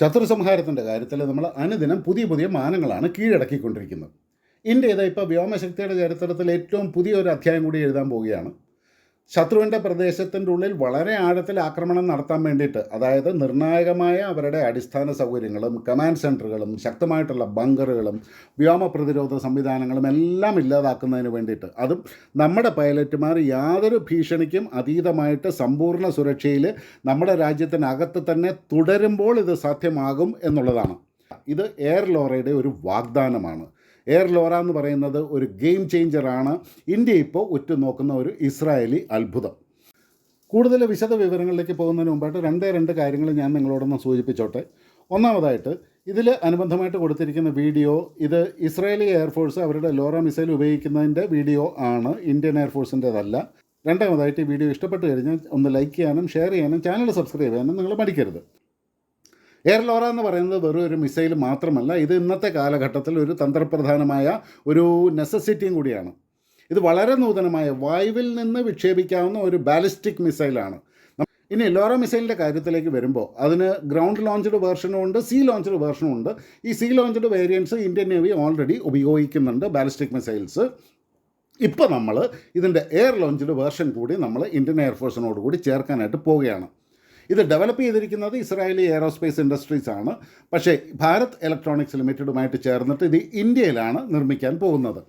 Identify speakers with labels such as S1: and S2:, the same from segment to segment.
S1: ശത്രു സംഹാരത്തിന്റെ കാര്യത്തിൽ നമ്മൾ അനുദിനം പുതിയ പുതിയ മാനങ്ങളാണ് കീഴടക്കിക്കൊണ്ടിരിക്കുന്നത്. ഇന്ത്യ ഇതാ ഇപ്പോൾ വ്യോമശക്തിയുടെ ചരിത്രത്തിൽ ഏറ്റവും പുതിയൊരു അധ്യായം കൂടി എഴുതാൻ പോവുകയാണ്. ശത്രുവിന്റെ പ്രദേശത്തിന്റെ ഉള്ളിൽ വളരെ ആഴത്തിൽ ആക്രമണം നടത്താൻ വേണ്ടിയിട്ട് അതായത് നിർണായകമായ അവരുടെ അടിസ്ഥാന സൗകര്യങ്ങളും കമാൻഡ് സെന്ററുകളും ശക്തമായിട്ടുള്ള ബങ്കറുകളും വ്യോമ പ്രതിരോധ സംവിധാനങ്ങളും എല്ലാം ഇല്ലാതാക്കുന്നതിന് വേണ്ടിയിട്ട് അതും നമ്മുടെ പൈലറ്റുമാർ യാതൊരു ഭീഷണിക്കും അതീതമായിട്ട് സമ്പൂർണ സുരക്ഷയിൽ നമ്മുടെ രാജ്യത്തിനകത്ത് തന്നെ തുടരുമ്പോൾ ഇത് സാധ്യമാകും എന്നുള്ളതാണ്. ഇത് എയർ ലോറയുടെ ഒരു വാഗ്ദാനമാണ്. എയർ ലോറ എന്ന് പറയുന്നത് ഒരു ഗെയിം ചേഞ്ചറാണ് ഇന്ത്യ ഇപ്പോൾ ഉറ്റുനോക്കുന്ന ഒരു ഇസ്രായേലി അത്ഭുതം. കൂടുതൽ വിശദ വിവരങ്ങളിലേക്ക് പോകുന്നതിന് മുമ്പായിട്ട് രണ്ടേ രണ്ട് കാര്യങ്ങൾ ഞാൻ നിങ്ങളോടൊന്ന് സൂചിപ്പിച്ചോട്ടെ. ഒന്നാമതായിട്ട് ഇതിൽ അനുബന്ധമായിട്ട് കൊടുത്തിരിക്കുന്ന വീഡിയോ ഇത് ഇസ്രായേലി എയർഫോഴ്സ് അവരുടെ ലോറ മിസൈൽ ഉപയോഗിക്കുന്നതിന്റെ വീഡിയോ ആണ്. ഇന്ത്യൻ എയർഫോഴ്സിന്റേതല്ല രണ്ടാമതായിട്ട് ഈ വീഡിയോ ഇഷ്ടപ്പെട്ട് കഴിഞ്ഞാൽ ഒന്ന് ലൈക്ക് ചെയ്യാനും ഷെയർ ചെയ്യാനും ചാനൽ സബ്സ്ക്രൈബ് ചെയ്യാനും നിങ്ങൾ മടിക്കരുത്. എയർ ലോറ എന്ന് പറയുന്നത് വെറും ഒരു മിസൈൽ മാത്രമല്ല ഇത് ഇന്നത്തെ കാലഘട്ടത്തിൽ ഒരു തന്ത്രപ്രധാനമായ ഒരു നെസസിറ്റിയും കൂടിയാണ്. ഇത് വളരെ നൂതനമായ വായുവിൽ നിന്ന് വിക്ഷേപിക്കാവുന്ന ഒരു ബാലിസ്റ്റിക് മിസൈലാണ് ഇനി ലോറ മിസൈലിന്റെ കാര്യത്തിലേക്ക് വരുമ്പോൾ അതിന് ഗ്രൗണ്ട് ലോഞ്ച്ഡ് വേർഷനും ഉണ്ട് സീ ലോഞ്ച്ഡ് വേർഷനും ഉണ്ട്. ഈ sea launched variants Indian navy already ഉപയോഗിക്കുന്നുണ്ട് ബാലിസ്റ്റിക് മിസൈൽസ് ഇപ്പോൾ നമ്മൾ ഇതിന്റെ എയർ ലോഞ്ച്ഡ് വേർഷൻ കൂടി നമ്മൾ ഇന്ത്യൻ എയർഫോഴ്സിനോട് കൂടി ചേർക്കാനായിട്ട് പോവുകയാണ്. ഇത് ഡെവലപ്പ് ചെയ്തിരിക്കുന്നത് ഇസ്രായേലി എയറോസ്പേസ് ഇൻഡസ്ട്രീസ് ആണ്. പക്ഷേ ഭാരത് ഇലക്ട്രോണിക്സ് ലിമിറ്റഡുമായിട്ട് ചേർന്നിട്ട് ഇത് ഇന്ത്യയിലാണ് നിർമ്മിക്കാൻ പോകുന്നത്.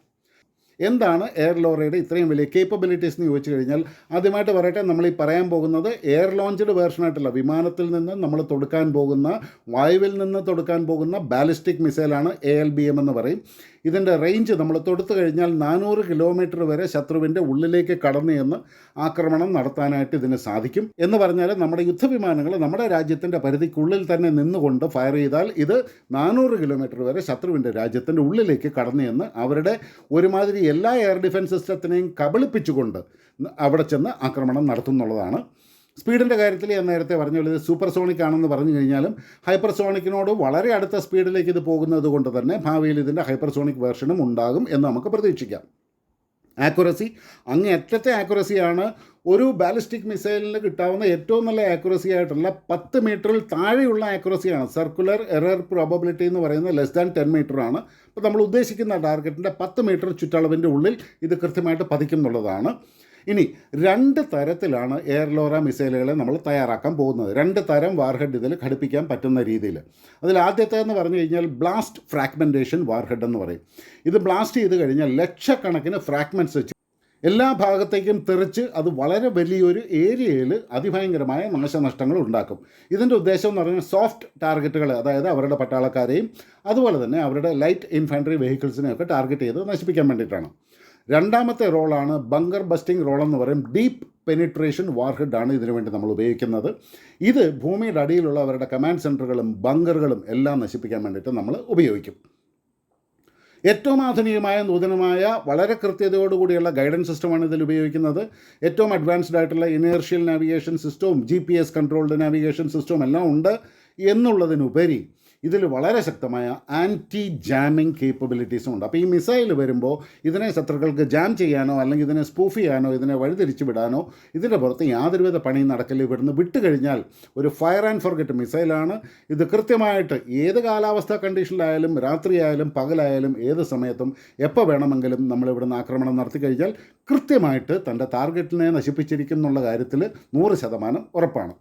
S1: എന്താണ് എയർ ലോറയുടെ ഇത്രയും വലിയ കേപ്പബിലിറ്റീസ് എന്ന് ചോദിച്ചു കഴിഞ്ഞാൽ ആദ്യമായിട്ട് പറയട്ടെ നമ്മൾ ഈ പറയാൻ പോകുന്നത് എയർ ലോഞ്ചഡ് വേർഷനായിട്ടുള്ള വിമാനത്തിൽ നിന്ന് നമ്മൾ തൊടുക്കാൻ പോകുന്ന വായുവിൽ നിന്ന് തൊടുക്കാൻ പോകുന്ന ബാലിസ്റ്റിക് മിസൈലാണ് എ എൽ ബി എം എന്ന് പറയും. ഇതിന്റെ റേഞ്ച് നമ്മൾ തൊടുത്തു കഴിഞ്ഞാൽ നാനൂറ് കിലോമീറ്റർ വരെ ശത്രുവിന്റെ ഉള്ളിലേക്ക് കടന്നു എന്ന് ആക്രമണം നടത്താനായിട്ട് ഇതിന് സാധിക്കും. എന്ന് പറഞ്ഞാൽ നമ്മുടെ യുദ്ധവിമാനങ്ങൾ നമ്മുടെ രാജ്യത്തിന്റെ പരിധിക്കുള്ളിൽ തന്നെ നിന്നുകൊണ്ട് ഫയർ ചെയ്താൽ ഇത് നാനൂറ് കിലോമീറ്റർ വരെ ശത്രുവിന്റെ രാജ്യത്തിന്റെ ഉള്ളിലേക്ക് കടന്നു എന്ന് അവരുടെ ഒരുമാതിരി എല്ലാ എയർ ഡിഫൻസ് സിസ്റ്റത്തിനെയും കബളിപ്പിച്ചുകൊണ്ട് അവിടെ ചെന്ന് ആക്രമണം നടത്തുന്നുള്ളതാണ്. സ്പീഡിന്റെ കാര്യത്തിൽ ഞാൻ നേരത്തെ പറഞ്ഞ സൂപ്പർ സോണിക് ആണെന്ന് പറഞ്ഞു കഴിഞ്ഞാലും ഹൈപ്പർസോണിക്കിനോട് വളരെ അടുത്ത സ്പീഡിലേക്ക് ഇത് പോകുന്നത് കൊണ്ട് തന്നെ ഭാവിയിൽ ഇതിന്റെ ഹൈപ്പർസോണിക് വേർഷനും ഉണ്ടാകും എന്ന് നമുക്ക് പ്രതീക്ഷിക്കാം. ആക്യുറസി അങ്ങേയറ്റത്തെ ആക്യുറസിയാണ് ഒരു ബാലിസ്റ്റിക് മിസൈലിന് കിട്ടാവുന്ന ഏറ്റവും നല്ല ആക്യുറസി ആയിട്ടുള്ള പത്ത് മീറ്ററിൽ താഴെയുള്ള ആക്യുറസിയാണ്. സർക്കുലർ എറർ പ്രോബബിലിറ്റി എന്ന് പറയുന്നത് ലെസ് ദാൻ ടെൻ മീറ്ററാണ്. അപ്പോൾ നമ്മൾ ഉദ്ദേശിക്കുന്ന ടാർഗറ്റിന്റെ പത്ത് മീറ്റർ ചുറ്റളവിന്റെ ഉള്ളിൽ ഇത് കൃത്യമായിട്ട് പതിക്കും എന്നുള്ളതാണ് ഇനി രണ്ട് തരത്തിലാണ് എയർലോറ മിസൈലുകളെ നമ്മൾ തയ്യാറാക്കാൻ പോകുന്നത്. രണ്ട് തരം വാർഹെഡ് ഇതിൽ ഘടിപ്പിക്കാൻ പറ്റുന്ന രീതിയിൽ. അതിൽ ആദ്യത്തെ എന്ന് പറഞ്ഞു കഴിഞ്ഞാൽ ബ്ലാസ്റ്റ് ഫ്രാഗ്മെന്റേഷൻ വാർഹെഡ് എന്ന് പറയും. ഇത് ബ്ലാസ്റ്റ് ചെയ്ത് കഴിഞ്ഞാൽ ലക്ഷക്കണക്കിന് ഫ്രാഗ്മെന്റ്സ് വെച്ച് എല്ലാ ഭാഗത്തേക്കും തെറിച്ച് അത് വളരെ വലിയൊരു ഏരിയയിൽ അതിഭയങ്കരമായ നാശനഷ്ടങ്ങൾ ഉണ്ടാക്കും. ഇതിന്റെ ഉദ്ദേശം എന്ന് പറഞ്ഞാൽ സോഫ്റ്റ് ടാർഗറ്റുകൾ അതായത് അവരുടെ പട്ടാളക്കാരെയും അതുപോലെ തന്നെ അവരുടെ ലൈറ്റ് ഇൻഫാൻട്രി വെഹിക്കിൾസിനെയൊക്കെ ടാർഗറ്റ് ചെയ്ത് നശിപ്പിക്കാൻ വേണ്ടിയിട്ടാണ്. രണ്ടാമത്തെ റോളാണ് ബങ്കർ ബസ്റ്റിംഗ് റോൾ എന്ന് പറയും. ഡീപ്പ് പെനിട്രേഷൻ വാർഹെഡ് ആണ് ഇതിനു വേണ്ടി നമ്മൾ ഉപയോഗിക്കുന്നത്. ഇത് ഭൂമിയുടെ അടിയിലുള്ള അവരുടെ കമാൻഡ് സെന്ററുകളും ബങ്കറുകളും എല്ലാം നശിപ്പിക്കാൻ വേണ്ടിയിട്ട് നമ്മൾ ഉപയോഗിക്കും. ഏറ്റവും ആധുനികമായ നൂതനമായ വളരെ കൃത്യതയോടുകൂടിയുള്ള ഗൈഡൻസ് സിസ്റ്റമാണ് ഇതിൽ ഉപയോഗിക്കുന്നത്. ഏറ്റവും അഡ്വാൻസ്ഡ് ആയിട്ടുള്ള ഇനേർഷ്യൽ നാവിഗേഷൻ സിസ്റ്റവും G P S controlled navigation സിസ്റ്റവും എല്ലാം ഉണ്ട് എന്നുള്ളതിനുപരി ഇതിൽ വളരെ ശക്തമായ ആന്റി ജാമിങ് കേപ്പബിലിറ്റീസും ഉണ്ട്. അപ്പോൾ ഈ മിസൈൽ വരുമ്പോൾ ഇതിനെ ശത്രുക്കൾക്ക് ജാം ചെയ്യാനോ അല്ലെങ്കിൽ ഇതിനെ സ്പൂഫ് ചെയ്യാനോ ഇതിനെ വഴിതിരിച്ചു വിടാനോ ഇതിന്റെ പുറത്ത് യാതൊരുവിധ പണിയും നടക്കില്ല ഇവിടുന്ന് വിട്ട് കഴിഞ്ഞാൽ ഒരു ഫയർ ആൻഡ് ഫോർഗെറ്റ് മിസൈലാണ് ഇത് കൃത്യമായിട്ട് ഏത് കാലാവസ്ഥ കണ്ടീഷനിലായാലും രാത്രിയായാലും പകലായാലും ഏത് സമയത്തും എപ്പോൾ വേണമെങ്കിലും നമ്മളിവിടുന്ന് ആക്രമണം നടത്തി കഴിഞ്ഞാൽ കൃത്യമായിട്ട് തന്റെ ടാർഗറ്റിനെ നശിപ്പിച്ചിരിക്കും എന്നുള്ള കാര്യത്തിൽ നൂറ് ശതമാനം ഉറപ്പാണ്.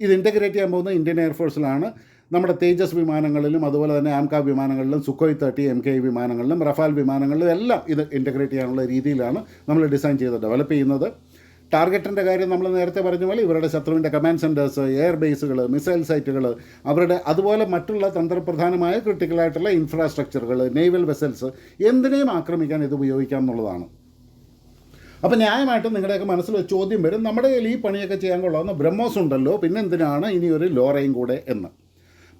S1: ഇത് ഇന്റഗ്രേറ്റ് ചെയ്യാൻ പോകുന്നത് ഇന്ത്യൻ എയർഫോഴ്സിലാണ് നമ്മുടെ തേജസ് വിമാനങ്ങളിലും അതുപോലെ തന്നെ ആംക വിമാനങ്ങളിലും സുഖോയ് തേർട്ടി എം കെ വിമാനങ്ങളിലും റഫാൽ വിമാനങ്ങളിലും എല്ലാം ഇത് ഇന്റഗ്രേറ്റ് ചെയ്യാനുള്ള രീതിയിലാണ് നമ്മൾ ഡിസൈൻ ചെയ്ത് ഡെവലപ്പ് ചെയ്യുന്നത്. ടാർഗറ്റിന്റെ കാര്യം നമ്മൾ നേരത്തെ പറഞ്ഞ പോലെ ഇവരുടെ ശത്രുവിന്റെ കമാൻഡ് സെന്റേഴ്സ് എയർ ബേസുകൾ മിസൈൽ സൈറ്റുകൾ അവരുടെ അതുപോലെ മറ്റുള്ള തന്ത്രപ്രധാനമായ ക്രിട്ടിക്കലായിട്ടുള്ള ഇൻഫ്രാസ്ട്രക്ചറുകൾ നേവൽ വെസൽസ് എന്തിനേയും ആക്രമിക്കാൻ ഇത് ഉപയോഗിക്കാം എന്നുള്ളതാണ്. അപ്പോൾ ന്യായമായിട്ടും നിങ്ങളുടെയൊക്കെ മനസ്സിൽ ചോദ്യം വരും. നമ്മുടെ കയ്യിൽ ഈ പണിയൊക്കെ ചെയ്യാൻ കൊള്ളാവുന്ന ബ്രഹ്മോസ് ഉണ്ടല്ലോ പിന്നെ എന്തിനാണ് ഇനി ഒരു ലോറയും കൂടെ എന്ന്?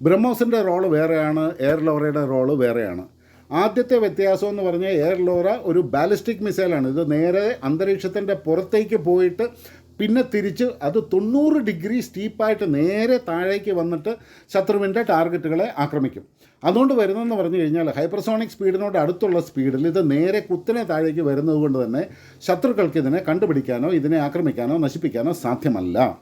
S1: ബ്രഹ്മോസിന്റെ റോൾ വേറെയാണ് എയർ ലോറയുടെ റോൾ വേറെയാണ്. ആദ്യത്തെ വ്യത്യാസം എന്ന് പറഞ്ഞാൽ എയർ ലോറ ഒരു ബാലിസ്റ്റിക് മിസൈലാണ്. ഇത് നേരെ അന്തരീക്ഷത്തിന്റെ പുറത്തേക്ക് പോയിട്ട് പിന്നെ തിരിച്ച് അത് തൊണ്ണൂറ് ഡിഗ്രി സ്റ്റീപ്പായിട്ട് നേരെ താഴേക്ക് വന്നിട്ട് ശത്രുവിന്റെ ടാർഗറ്റുകളെ ആക്രമിക്കും. അതുകൊണ്ട് വരുന്നതെന്ന് പറഞ്ഞു കഴിഞ്ഞാൽ ഹൈപ്പർസോണിക് സ്പീഡിനോട് അടുത്തുള്ള സ്പീഡിൽ ഇത് നേരെ കുത്തിനെ താഴേക്ക് വരുന്നത് കൊണ്ട് തന്നെ ശത്രുക്കൾക്ക് ഇതിനെ കണ്ടുപിടിക്കാനോ ഇതിനെ ആക്രമിക്കാനോ നശിപ്പിക്കാനോ സാധ്യമല്ല.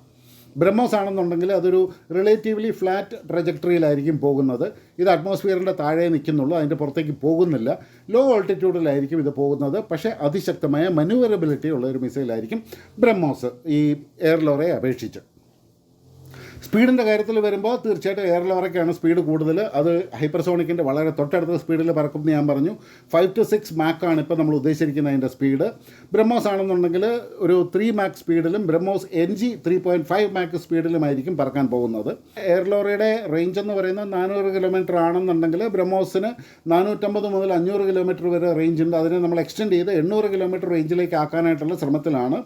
S1: ബ്രഹ്മോസ് ആണെന്നുണ്ടെങ്കിൽ അതൊരു റിലേറ്റീവ്ലി ഫ്ലാറ്റ് ട്രജക്ടറിയിലായിരിക്കും പോകുന്നത്. ഇത് അറ്റ്മോസ്ഫിയറിന്റെ താഴെ നിൽക്കുന്നുള്ളൂ അതിന്റെ പുറത്തേക്ക് പോകുന്നില്ല. ലോ ഓൾട്ടിറ്റ്യൂഡിലായിരിക്കും ഇത് പോകുന്നത്. പക്ഷേ അതിശക്തമായ മനുവറബിലിറ്റി ഉള്ള ഒരു മിസൈലായിരിക്കും ബ്രഹ്മോസ് ഈ എയർലോറയെ അപേക്ഷിച്ച്. സ്പീഡിന്റെ കാര്യത്തിൽ വരുമ്പോൾ തീർച്ചയായിട്ടും എയർലോറയ്ക്കാണ് സ്പീഡ് കൂടുതൽ. അത് ഹൈപ്പർസോണിക്കിന്റെ വളരെ തൊട്ടടുത്ത സ്പീഡിൽ പറക്കും ഞാൻ പറഞ്ഞു. ഫൈവ് ടു സിക്സ് മാക്കാണ് ഇപ്പോൾ നമ്മൾ ഉദ്ദേശിക്കുന്നത് അതിന്റെ സ്പീഡ് ബ്രഹ്മോസ് ആണെന്നുണ്ടെങ്കിൽ ഒരു three Mach സ്പീഡിലും BrahMos N G three point five Mach സ്പീഡിലുമായിരിക്കും പറക്കാൻ പോകുന്നത്. എയർ ലോറയുടെ റേഞ്ച് എന്ന് പറയുന്നത് നാനൂറ് കിലോമീറ്റർ ആണെന്നുണ്ടെങ്കിൽ ബ്രഹ്മോസിന് നാനൂറ്റമ്പത് മുതൽ അഞ്ഞൂറ് കിലോമീറ്റർ വരെ റേഞ്ച് ഉണ്ട്. അതിനെ നമ്മൾ എക്സ്റ്റെൻഡ് ചെയ്ത് എണ്ണൂറ് കിലോമീറ്റർ റേഞ്ചിലേക്ക് ആക്കാനായിട്ടുള്ള ശ്രമത്തിലാണ്.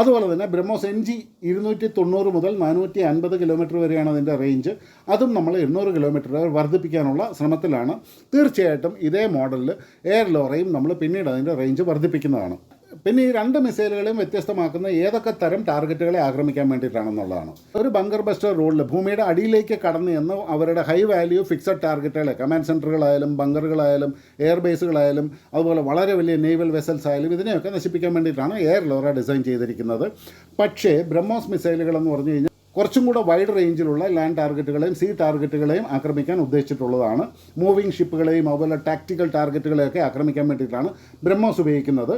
S1: അതുപോലെ തന്നെ ബ്രഹ്മോസ് എൻ ജി ഇരുന്നൂറ്റി തൊണ്ണൂറ് മുതൽ നാനൂറ്റി അൻപത് കിലോമീറ്റർ വരെയാണ് അതിന്റെ റേഞ്ച് അതും നമ്മൾ എണ്ണൂറ് കിലോമീറ്റർ വർദ്ധിപ്പിക്കാനുള്ള ശ്രമത്തിലാണ്. തീർച്ചയായിട്ടും ഇതേ മോഡലിൽ എയർ ലോറയും നമ്മൾ പിന്നീട് അതിന്റെ റേഞ്ച് വർദ്ധിപ്പിക്കുന്നതാണ്. പിന്നെ ഈ രണ്ട് മിസൈലുകളെയും വ്യത്യസ്തമാക്കുന്ന ഏതൊക്കെ തരം ടാർഗറ്റുകളെ ആക്രമിക്കാൻ വേണ്ടിയിട്ടാണെന്നുള്ളതാണ്. ഒരു ബങ്കർ ബസ്റ്റർ റോഡിൽ ഭൂമിയുടെ അടിയിലേക്ക് കടന്നു എന്ന് അവരുടെ ഹൈ വാല്യൂ ഫിക്സഡ് ടാർഗറ്റുകളെ കമാൻഡ് സെന്ററുകളായാലും ബങ്കറുകളായാലും എയർ ബേസുകളായാലും അതുപോലെ വളരെ വലിയ നേവൽ വെസൽസ് ആയാലും ഇതിനെയൊക്കെ നശിപ്പിക്കാൻ വേണ്ടിയിട്ടാണ് എയർ ലോറ ഡിസൈൻ ചെയ്തിരിക്കുന്നത്. പക്ഷേ ബ്രഹ്മോസ് മിസൈലുകൾ എന്ന് പറഞ്ഞു കഴിഞ്ഞാൽ കുറച്ചും കൂടെ വൈഡ് റേഞ്ചിലുള്ള ലാൻഡ് ടാർഗറ്റുകളെയും സീ ടാർഗറ്റുകളെയും ആക്രമിക്കാൻ ഉദ്ദേശിച്ചിട്ടുള്ളതാണ്. മൂവിംഗ് ഷിപ്പുകളെയും അതുപോലെ ടാക്റ്റിക്കൽ ടാർഗറ്റുകളെയൊക്കെ ആക്രമിക്കാൻ വേണ്ടിയിട്ടാണ് ബ്രഹ്മോസ് ഉപയോഗിക്കുന്നത്.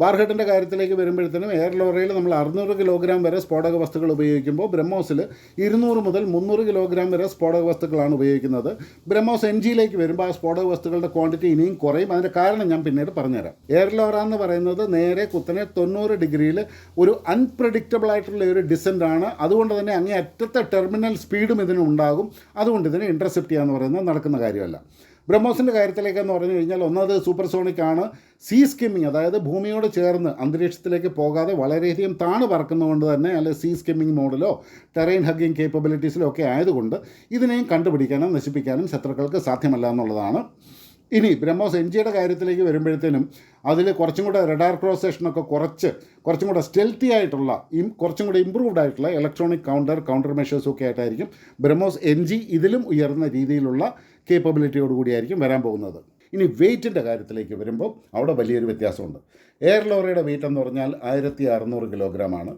S1: വാർഹെഡിന്റെ കാര്യത്തിലേക്ക് വരുമ്പോഴത്തേനും എയർ ലോറയിൽ നമ്മൾ അറുന്നൂറ് കിലോഗ്രാം വരെ സ്ഫോടക വസ്തുക്കൾ ഉപയോഗിക്കുമ്പോൾ ബ്രഹ്മോസിൽ ഇരുന്നൂറ് മുതൽ മുന്നൂറ് കിലോഗ്രാം വരെ സ്ഫോടക വസ്തുക്കളാണ് ഉപയോഗിക്കുന്നത്. ബ്രഹ്മോസ് എൻ ജിയിലേക്ക് വരുമ്പോൾ ആ സ്ഫോടക വസ്തുക്കളുടെ ക്വാണ്ടിറ്റി ഇനിയും കുറയും. അതിന്റെ കാരണം ഞാൻ പിന്നീട് പറഞ്ഞുതരാം. എയർ ലോറ എന്ന് പറയുന്നത് നേരെ കുത്തനെ തൊണ്ണൂറ് ഡിഗ്രിയിൽ ഒരു അൺപ്രഡിക്റ്റബിൾ ആയിട്ടുള്ള ഒരു ഡിസെന്റ് ആണ്. അതുകൊണ്ട് തന്നെ അങ്ങേ അറ്റത്തെ ടെർമിനൽ സ്പീഡും ഇതിനുണ്ടാകും അതുകൊണ്ട് ഇതിനെ ഇന്റർസെപ്റ്റ് ചെയ്യുക എന്ന് പറയുന്നത് നടക്കുന്ന കാര്യമല്ല. ബ്രഹ്മോസിന്റെ കാര്യത്തിലേക്കെന്ന് പറഞ്ഞു കഴിഞ്ഞാൽ ഒന്നത് സൂപ്പർസോണിക് ആണ്. സീ സ്കിമ്മിങ് അതായത് ഭൂമിയോട് ചേർന്ന് അന്തരീക്ഷത്തിലേക്ക് പോകാതെ വളരെയധികം താണു പറക്കുന്നതുകൊണ്ട് തന്നെ അല്ലെ സീ സ്കിമ്മിങ് മോഡിലോ ടെറൈൻ ഹഗ്ഗിങ് കേപ്പബിലിറ്റീസിലോ ഒക്കെ ആയതുകൊണ്ട് ഇതിനെയും കണ്ടുപിടിക്കാനും നശിപ്പിക്കാനും ശത്രുക്കൾക്ക് സാധ്യമല്ല എന്നുള്ളതാണ്. ഇനി ബ്രഹ്മോസ് എൻ ജിയുടെ കാര്യത്തിലേക്ക് വരുമ്പോഴത്തേനും അതിൽ കുറച്ചും കൂടെ റെഡാർ ക്രോസ് സെഷനൊക്കെ കുറച്ച് കുറച്ചും കൂടെ സ്റ്റെൽത്തി ആയിട്ടുള്ള കുറച്ചും കൂടെ ഇമ്പ്രൂവ്ഡ് ആയിട്ടുള്ള ഇലക്ട്രോണിക് കൗണ്ടർ കൗണ്ടർ മെഷേഴ്സും ഒക്കെ ആയിട്ടായിരിക്കും ബ്രഹ്മോസ് എൻ ജി ഇതിലും ഉയർന്ന രീതിയിലുള്ള കേപ്പബിലിറ്റിയോടുകൂടിയായിരിക്കും വരാൻ പോകുന്നത്. ഇനി വെയിറ്റിന്റെ കാര്യത്തിലേക്ക് വരുമ്പോൾ അവിടെ വലിയൊരു വ്യത്യാസമുണ്ട്. എയർ ലോറിയുടെ വെയിറ്റ് എന്ന് പറഞ്ഞാൽ ആയിരത്തി അറുന്നൂറ് കിലോഗ്രാമാണ്.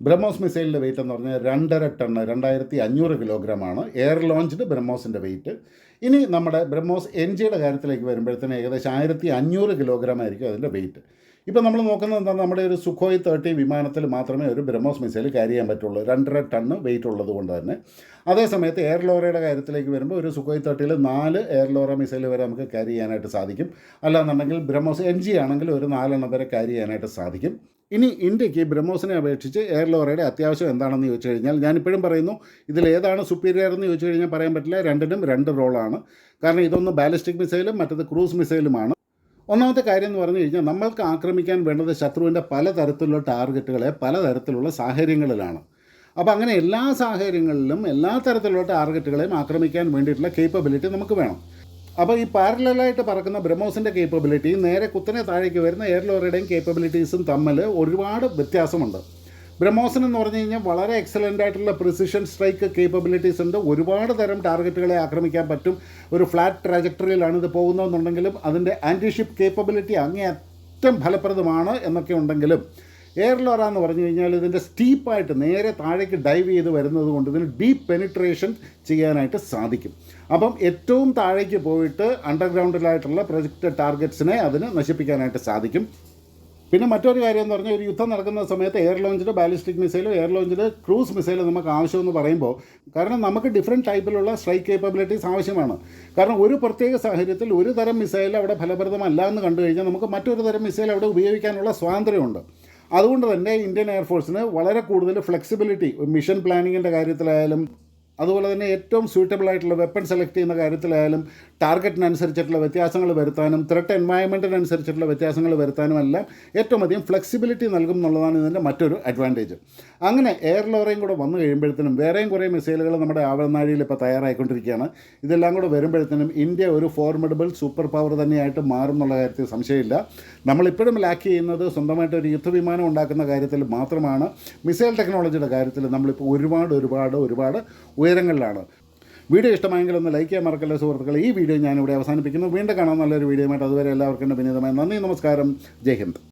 S1: ബ്രഹ്മോസ് മിസൈലിന്റെ വെയിറ്റ് എന്ന് പറഞ്ഞാൽ രണ്ടര ടണ്ണ് രണ്ടായിരത്തി അഞ്ഞൂറ് കിലോഗ്രാമാണ്. എയർ ലോഞ്ച്ഡ് ബ്രഹ്മോസിന്റെ വെയിറ്റ് ഇനി നമ്മുടെ ബ്രഹ്മോസ് എൻ ജിയുടെ കാര്യത്തിലേക്ക് വരുമ്പോഴത്തേന് ഏകദേശം ആയിരത്തി അഞ്ഞൂറ് കിലോഗ്രാം ആയിരിക്കും അതിന്റെ വെയിറ്റ് ഇപ്പോൾ നമ്മൾ നോക്കുന്നത് എന്താണ് നമ്മുടെ ഒരു സുഖോയ് തേർട്ടി വിമാനത്തിൽ മാത്രമേ ഒരു ബ്രഹ്മോസ് മിസൈൽ ക്യാരി ചെയ്യാൻ പറ്റുള്ളൂ. രണ്ടര ടണ്ണ് വെയിറ്റ് ഉള്ളത് കൊണ്ട് തന്നെ. അതേസമയത്ത് എയർ ലോറയുടെ കാര്യത്തിലേക്ക് വരുമ്പോൾ ഒരു സുഖോയ് തേർട്ടിയിൽ നാല് എയർ ലോറ മിസൈൽ വരെ നമുക്ക് ക്യാരി ചെയ്യാനായിട്ട് സാധിക്കും. അല്ലാന്നുണ്ടെങ്കിൽ ബ്രഹ്മോസ് എൻ ജി ആണെങ്കിൽ ഒരു നാലെണ്ണം വരെ ക്യാരി ചെയ്യാനായിട്ട് സാധിക്കും. ഇനി ഇന്ത്യയ്ക്ക് ബ്രഹ്മോസിനെ അപേക്ഷിച്ച് എയർ ലോറയുടെ അത്യാവശ്യം എന്താണെന്ന് ചോദിച്ചു കഴിഞ്ഞാൽ ഞാനിപ്പോഴും പറയുന്നു ഇതിലേതാണ് സുപ്പീരിയർ എന്ന് ചോദിച്ചു കഴിഞ്ഞാൽ പറയാൻ പറ്റില്ല. രണ്ടിനും രണ്ട് റോളാണ് കാരണം ഇതൊന്ന് ബാലിസ്റ്റിക് മിസൈലും മറ്റത് ക്രൂസ് മിസൈലുമാണ് ഒന്നാമത്തെ കാര്യം എന്ന് പറഞ്ഞു കഴിഞ്ഞാൽ നമ്മൾക്ക് ആക്രമിക്കാൻ വേണ്ടത് ശത്രുവിന്റെ പലതരത്തിലുള്ള ടാർഗറ്റുകളെ പലതരത്തിലുള്ള സാഹചര്യങ്ങളിലാണ്. അപ്പോൾ അങ്ങനെ എല്ലാ സാഹചര്യങ്ങളിലും എല്ലാ തരത്തിലുള്ള ടാർഗറ്റുകളെയും ആക്രമിക്കാൻ വേണ്ടിയിട്ടുള്ള കേപ്പബിലിറ്റി നമുക്ക് വേണം. അപ്പോൾ ഈ പാരലായിട്ട് പറക്കുന്ന ബ്രഹ്മോസിന്റെ കേപ്പബിലിറ്റി നേരെ കുത്തനെ താഴേക്ക് വരുന്ന എയർ ലോറയുടെയും കേപ്പബിലിറ്റീസും തമ്മിൽ ഒരുപാട് വ്യത്യാസമുണ്ട്. ബ്രഹ്മോസൻ എന്ന് പറഞ്ഞു കഴിഞ്ഞാൽ വളരെ എക്സലന്റ് ആയിട്ടുള്ള പ്രിസിഷൻ സ്ട്രൈക്ക് കേപ്പബിലിറ്റീസ് ഉണ്ട്. ഒരുപാട് തരം ടാർഗറ്റുകളെ ആക്രമിക്കാൻ പറ്റും. ഒരു ഫ്ലാറ്റ് ട്രാജക്ടറിയിലാണ് ഇത് പോകുന്നതെന്നുണ്ടെങ്കിലും അതിന്റെ ആന്റിഷിപ്പ് കേപ്പബിലിറ്റി അങ്ങേയറ്റം ഫലപ്രദമാണ് എന്നൊക്കെ ഉണ്ടെങ്കിലും എയർ ലോറ എന്ന് പറഞ്ഞു കഴിഞ്ഞാൽ ഇതിന്റെ സ്റ്റീപ്പായിട്ട് നേരെ താഴേക്ക് ഡൈവ് ചെയ്ത് വരുന്നത് കൊണ്ട് ഇതിന് ഡീപ്പ് പെനിട്രേഷൻ ചെയ്യാനായിട്ട് സാധിക്കും. അപ്പം ഏറ്റവും താഴേക്ക് പോയിട്ട് അണ്ടർഗ്രൗണ്ടിലായിട്ടുള്ള പ്രൊജക്റ്റ് ടാർഗറ്റ്സിനെ അതിന് നശിപ്പിക്കാനായിട്ട് സാധിക്കും. പിന്നെ മറ്റൊരു കാര്യം എന്ന് പറഞ്ഞാൽ ഒരു യുദ്ധം നടക്കുന്ന സമയത്ത് എയർ ലോഞ്ചിൽ ബാലിസ്റ്റിക് മിസൈലും എയർ ലോഞ്ചിൽ ക്രൂസ് മിസൈലും നമുക്ക് ആവശ്യമെന്ന് പറയുമ്പോൾ കാരണം നമുക്ക് ഡിഫറെന്റ് ടൈപ്പിലുള്ള സ്ട്രൈക്ക് കേപ്പബിലിറ്റീസ് ആവശ്യമാണ്. കാരണം ഒരു പ്രത്യേക സാഹചര്യത്തിൽ ഒരു തരം മിസൈൽ അവിടെ ഫലപ്രദമല്ല എന്ന് കണ്ടു കഴിഞ്ഞാൽ നമുക്ക് മറ്റൊരു തരം മിസൈൽ അവിടെ ഉപയോഗിക്കാനുള്ള സ്വാതന്ത്ര്യമുണ്ട്. അതുകൊണ്ട് തന്നെ ഇന്ത്യൻ എയർഫോഴ്സിന് വളരെ കൂടുതൽ ഫ്ലെക്സിബിലിറ്റി മിഷൻ പ്ലാനിങ്ങിന്റെ കാര്യത്തിലായാലും അതുപോലെ തന്നെ ഏറ്റവും സ്യൂട്ടബിൾ ആയിട്ടുള്ള വെപ്പൺ സെലക്ട് ചെയ്യുന്ന കാര്യത്തിലായാലും ടാർഗറ്റിനനുസരിച്ചിട്ടുള്ള വ്യത്യാസങ്ങൾ വരുത്താനും ത്രെട്ട് എൻവയൺമെന്റിനനുസരിച്ചിട്ടുള്ള വ്യത്യാസങ്ങൾ വരുത്താനും എല്ലാം ഏറ്റവും അധികം ഫ്ലെക്സിബിലിറ്റി നൽകും എന്നുള്ളതാണ് ഇതിന്റെ മറ്റൊരു അഡ്വാന്റേജ് അങ്ങനെ എയർ ലോറയും കൂടെ വന്നു കഴിയുമ്പോഴത്തേനും വേറെയും കുറേ മിസൈലുകൾ നമ്മുടെ ആവനാഴിയിൽ ഇപ്പോൾ തയ്യാറായിക്കൊണ്ടിരിക്കുകയാണ്. ഇതെല്ലാം കൂടെ വരുമ്പോഴത്തേനും ഇന്ത്യ ഒരു ഫോർമഡബിൾ സൂപ്പർ പവർ തന്നെയായിട്ട് മാറും എന്നുള്ള കാര്യത്തിൽ സംശയമില്ല. നമ്മളിപ്പോഴും ലാക്ക് ചെയ്യുന്നത് സ്വന്തമായിട്ട് ഒരു യുദ്ധവിമാനം ഉണ്ടാക്കുന്ന കാര്യത്തിൽ മാത്രമാണ്. മിസൈൽ ടെക്നോളജിയുടെ കാര്യത്തിൽ നമ്മളിപ്പോൾ ഒരുപാട് ഒരുപാട് ഒരുപാട് ഉയരങ്ങളിലാണ്. വീഡിയോ ഇഷ്ടമായെങ്കിൽ ഒന്ന് ലൈക്ക് ചെയ്യാൻ മറക്കല്ല സുഹൃത്തുക്കളെ? ഈ വീഡിയോ ഞാനിവിടെ അവസാനിപ്പിക്കുന്നു. വീണ്ടും കാണാൻ നല്ലൊരു വീഡിയോ ആയിട്ട് അതുവരെ എല്ലാവർക്കും വിനീതമായി നന്ദി നമസ്കാരം. ജയ് ഹിന്ദ്.